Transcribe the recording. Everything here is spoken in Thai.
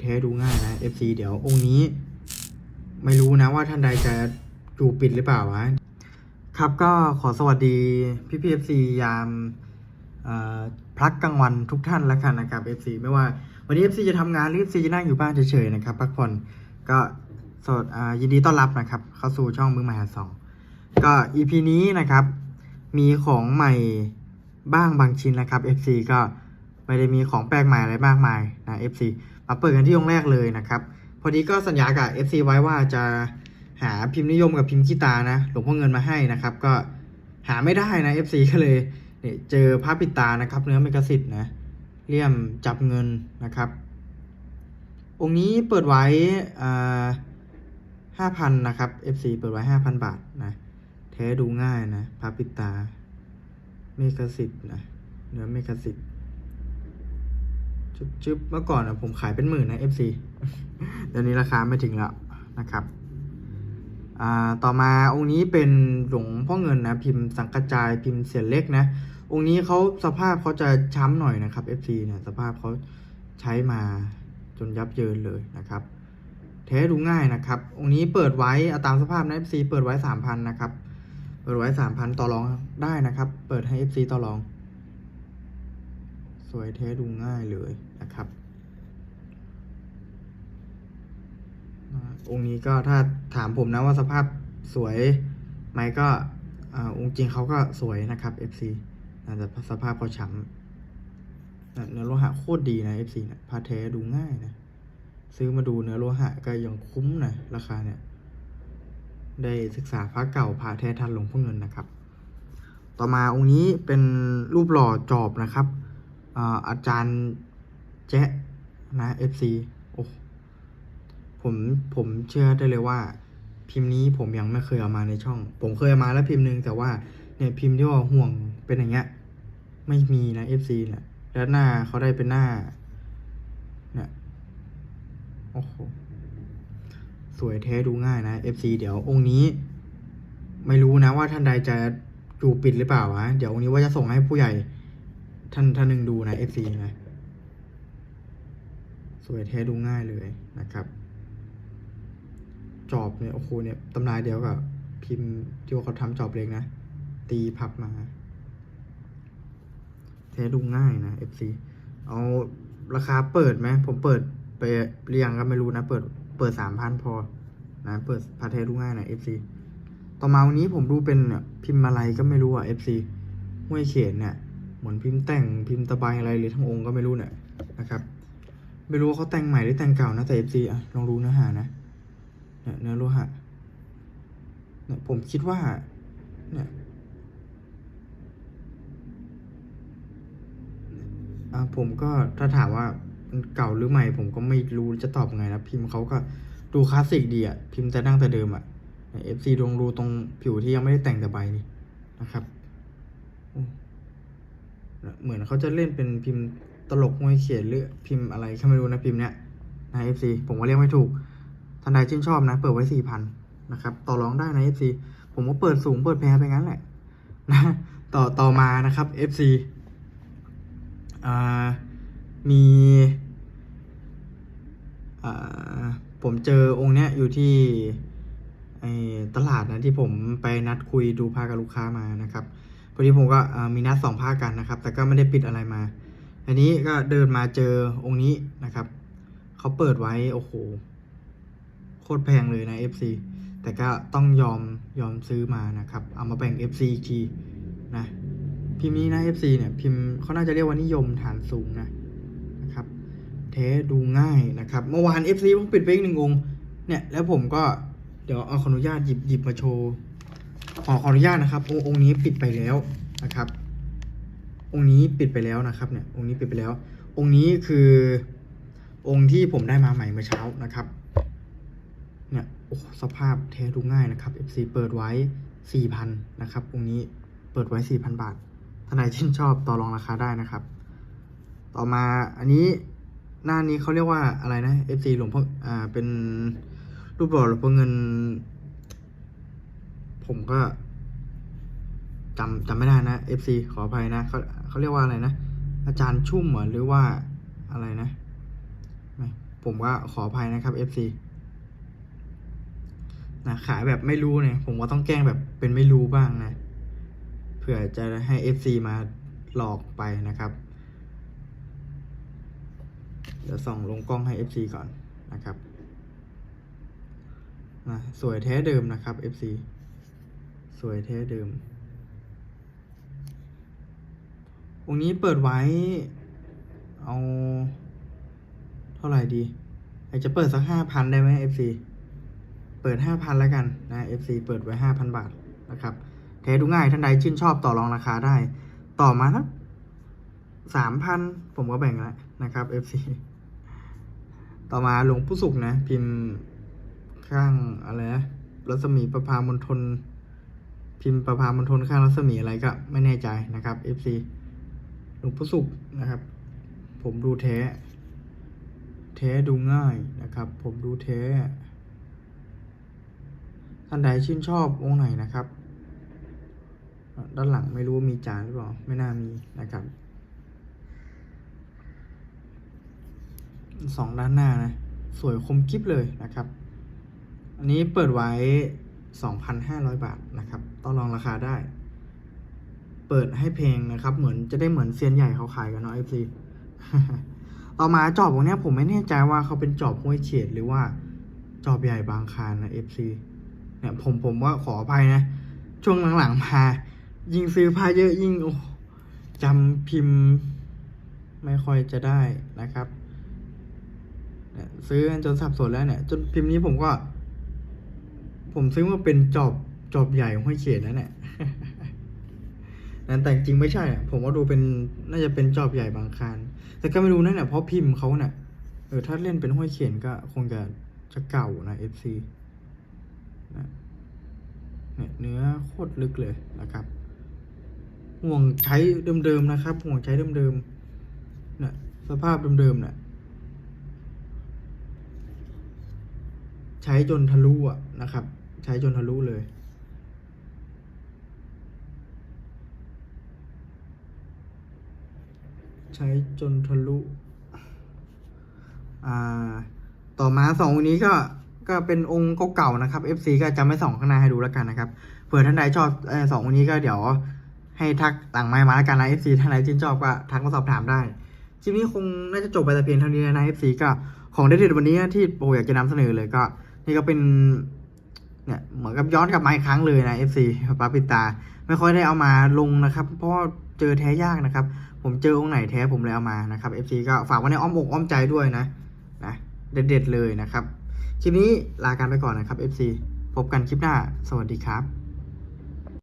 เทดูง่ายนะ FC เดี๋ยวองค์นี้ ไม่รู้นะว่าท่านใดจะจูปิดหรือเปล่าวะครับก็ขอสวัสดีพี่พีเอฟซียามพักกลางวันทุกท่านแล้วกันนะครับ FC ไม่ว่าวันนี้ FC จะทำงานหรือ FC จะนั่งอยู่บ้านเฉยๆนะครับพักผ่อนก็สดยินดีต้อนรับนะครับ เข้าสู่ช่องมือมหาสองก็ EP นี้นะครับ มีของใหม่บ้างบางชิ้นนะครับ FC ก็ไม่ได้มีของแปลกใหม่อะไรมากมายนะ FC มาเปิดกันที่องค์แรกเลยนะครับ พอดีก็สัญญากับ FC ไว้ว่าจะหาพิมพ์นิยมกับพิมพ์ขี้ตานะ หลวงพ่อเงินมาให้นะครับ ก็หาไม่ได้นะ FC ก็เลยเนี่ยเจอพระปิดตานะครับ เนื้อเมกสิทธ์นะเลี่ยมจับเงินนะครับ องค์นี้เปิดไว้ห้าพันนะครับ FC เปิดไว้ห้าพันบาทนะแท้ดูง่ายนะพระปิดตาเมกสิทธ์นะเนื้อเมกสิทธ์ จุ๊บจุ๊บเมื่อก่อนนะผมขายเป็นหมื่นนะ FC เดี๋ยวนี้ราคาไม่ถึงแล้วนะครับต่อมาองค์นี้เป็นหลวงพ่อเงินนะพิมพ์สังกระจายพิมพ์เสียนเล็กนะ องค์นี้เขาสภาพเขาจะช้ำหน่อยนะครับ FC เนี่ยสภาพเขาใช้มาจนยับเยินเลยนะครับแท้ดูง่ายนะครับ องค์นี้เปิดไว้ตามสภาพนะ FC เปิดไว้สามพันนะครับ เปิดไว้สามพันต่อรองได้นะครับ เปิดให้ FC ต่อรอง วยแท้ดูง่ายเลยนะครับ องค์นี้ก็ถ้าถามผมนะว่าสภาพสวยไหมก็อ่าองค์จริงเขาก็สวยนะครับ FC อาจจะสภาพเขาช้ำนะเนื้อโลหะโคตรดีนะ FC นะพาแท้ดูง่ายนะ ซื้อมาดูเนื้อโลหะก็ยังคุ้มนะราคาเนี่ย ได้ศึกษาพระเก่าพระแท้ทันหลวงพ่อเงินนะครับ ต่อมาองค์นี้เป็นรูปหล่อจอบนะครับ อาจารย์แจ๊ะนะ FC โอ้ผมผมเชื่อได้เลยว่า พิมพ์นี้ผมยังไม่เคยเอามาในช่อง ผมเคยเอามาแล้วพิมพ์หนึ่งแต่ว่าเนี่ยพิมพ์ที่ว่าห่วงเป็นอย่างเงี้ยไม่มีนะ FC เนี่ยแล้วหน้าเขาได้เป็นหน้าเนี่ยโอ้โหสวยแท้ดูง่ายนะ FC เดี๋ยวองค์นี้ ไม่รู้นะว่าท่านใดจะจูปิดหรือเปล่าวะเดี๋ยวองค์นี้ว่าจะส่งให้ผู้ใหญ่ ท่านท่านหนึ่งดูนะ FC นะ สวยแท้ดูง่ายเลยนะครับ จอบเนี่ยโอ้โหเนี่ยตำนายเดียวกับพิมพ์ที่ว่าเขาทำจอบเล็กนะ ตีพับมา แท้ดูง่ายนะ FC เอาราคาเปิดไหม ผมเปิดไปเรียงก็ไม่รู้นะ เปิดเปิดสามพันพอ นะ เปิดพาเทดูง่ายน่อย FC ต่อมาวันนี้ผมดูเป็นเนี่ยพิมพ์อะไรก็ไม่รู้อะ FC ห้วยเขนเนี่ย เหมือนพิมพ์แต่งพิมพ์ตะไบอะไรหรือทั้งองค์ก็ไม่รู้เนี่ยนะครับ ไม่รู้ว่าเขาแต่งใหม่หรือแต่งเก่านะแต่ FC อะลองดูเนื้อหานะเนี่ยเนื้อโลหะเนี่ยผมคิดว่าเนี่ยอะผมก็ถ้าถามว่าเก่าหรือใหม่ ผมก็ไม่รู้จะตอบไงนะพิมพ์เขาก็ดูคลาสสิกดีอะพิมพ์แต่ดั้งแต่เดิมอะเอฟซีลองดูตรงผิวที่ยังไม่ได้แต่งแต่ใบนี่นะครับ เหมือนเขาจะเล่นเป็นพิมพ์ตลกมวยเขียนหรือพิมพ์อะไรก็ไม่รู้นะพิมพ์เนี้ยนะเอฟซีผมก็เรียกไม่ถูกท่านใดชื่นชอบนะ เปิดไว้สี่พันนะครับต่อรองได้นะเอฟซีผมก็เปิดสูงเปิดแพงไปงั้นแหละนะต่อต่อมานะครับ FC อ่ามีอ่าผมเจอองค์เนี้ยอยู่ที่ตลาดนะที่ผมไปนัดคุยดูพากับลูกค้ามานะครับ พอดีผมก็มีนัดสองภาคกันนะครับ แต่ก็ไม่ได้ปิดอะไรมา อันนี้ก็เดินมาเจอองค์นี้นะครับเขาเปิดไว้โอ้โหโคตรแพงเลยนะ FC แต่ก็ต้องยอมยอมซื้อมานะครับ เอามาแบ่ง FC อีกทีนะพิมพ์นี้นะ FC เนี่ยพิมพ์เขาน่าจะเรียกว่านิยมฐานสูงนะนะครับเทสดูง่ายนะครับ เมื่อวาน FC ผมปิดไปอีกหนึ่งองค์เนี่ยแล้วผมก็เดี๋ยวเอาขออนุญาตหยิบหยิบมาโชว์ ขอขออนุญาตนะครับองค์องค์นี้ปิดไปแล้วนะครับ องค์นี้ปิดไปแล้วนะครับเนี่ยองค์นี้ปิดไปแล้ว องค์นี้คือองค์ที่ผมได้มาใหม่เมื่อเช้านะครับเนี่ยโอ้สภาพเทดูง่ายนะครับ FC เปิดไว้4,000นะครับองค์นี้เปิดไว้4,000บาทท่านใดชื่นชอบต่อรองราคาได้นะครับ ต่อมาอันนี้หน้านี้เขาเรียกว่าอะไรนะ FC หลวงพ่ออ่าเป็นรูปหล่อหลวงพ่อเงิน ผมก็จำจำไม่ได้นะ FC ขออภัยนะเขาเขาเรียกว่าอะไรนะ อาจารย์ชุ่มเหรอหรือว่าอะไรนะไม่ผมก็ขออภัยนะครับ FC นะขายแบบไม่รู้เนี่ย ผมก็ต้องแกล้งแบบเป็นไม่รู้บ้างนะเพื่อจะให้ FC มาหลอกไปนะครับ เดี๋ยวส่องลงกล้องให้ FC ก่อนนะครับนะสวยแท้เดิมนะครับ FC วยแท้เดิม องค์นี้เปิดไว้ เอา เท่าไหร่ดีอยากจะเปิดสักห้าพันได้ไหม FC เปิดห้าพันแล้วกันนะ FC เปิดไว้ห้าพันบาทนะครับแท้ดูง่ายท่านใดชื่นชอบต่อรองราคาได้ ต่อมาสักสามพันผมก็แบ่งแล้วนะครับ FC ต่อมาหลวงปู่สุขนะ พิมพ์ข้างอะไรนะรัศมีประพามณฑล พิมพ์ประพามณฑลข้างรัศมีอะไรก็ไม่แน่ใจนะครับ FC หลวงปู่สุขนะครับ ผมดูแท้ แท้ดูง่ายนะครับ ผมดูแท้ ท่านใดชื่นชอบองค์ไหนนะครับ ด้านหลังไม่รู้ว่ามีจานหรือเปล่า ไม่น่ามีนะครับสองด้านหน้านะ สวยคมกิฟเลยนะครับ อันนี้เปิดไว้ 2,500 บาทนะครับต้องลองราคาได้ เปิดให้เพลงนะครับ เหมือนจะได้เหมือนเซียนใหญ่เขาขายกันเนาะ FC ต่อมาจอบพวกเนี้ยผมไม่แน่ใจว่าเขาเป็นจอบห้วยเฉดหรือว่าจอบใหญ่บางคานนะ FC เนี่ยผมผมว่าขออภัยนะ ช่วงหลังๆมายิ่งซื้อผ้าเยอะยิ่งโอ้จำพิมพ์ไม่ค่อยจะได้นะครับเนี่ยซื้อจนสับสนแล้วเนี่ย จนพิมพ์นี้ผมก็ ผมซื้อมาเป็นจอบจอบใหญ่ห้วยเฉดแล้วเนี่ยนั้นแต่จริงไม่ใช่ผมว่าดูเป็นน่าจะเป็นจอบใหญ่บางคานแต่ก็ไม่รู้นั่นแหละเพราะพิมพ์เขาเนี่ยเออถ้าเล่นเป็นห้วยเขียนก็คงจะจะเก่านะ FC นะเนี่ยเนื้อโคตรลึกเลยนะครับห่วงใช้เดิมๆนะครับห่วงใช้เดิมๆเนี่ยสภาพเดิมๆเนี่ยใช้จนทะลุอะนะครับ ใช้จนทะลุเลยใช้จนทะลุ อ่า ต่อมาสององค์นี้ก็ ก็เป็นองค์เก่าๆนะครับ FC ก็จะไม่ส่องข้างหน้าให้ดูแล้วกันนะครับ เผื่อท่านใดชอบเออสององค์นี้ก็เดี๋ยว ให้ทักต่างไม้มาแล้วกันนะ FC ท่านใดชื่นชอบก็ทักมาสอบถามได้คลิปนี้คงน่าจะจบไปแต่เพียงเท่านี้นะ FC ก็ของเด็ดๆวันนี้ที่โปรอยากจะนำเสนอเลยก็ นี่ก็เป็น เนี่ยเหมือนกับย้อนกลับมาอีกครั้งเลยนะ FC ปาปิตา ไม่ค่อยได้เอามาลงนะครับ เพราะเจอแท้ยากนะครับ ผมเจอองค์ไหนแท้ผมเลยเอามานะครับ FC ก็ฝากไว้ในอ้อมอกอ้อมใจด้วยนะนะเด็ดๆเลยนะครับ คลิปนี้ลากันไปก่อนนะครับ FC พบกันคลิปหน้า สวัสดีครับ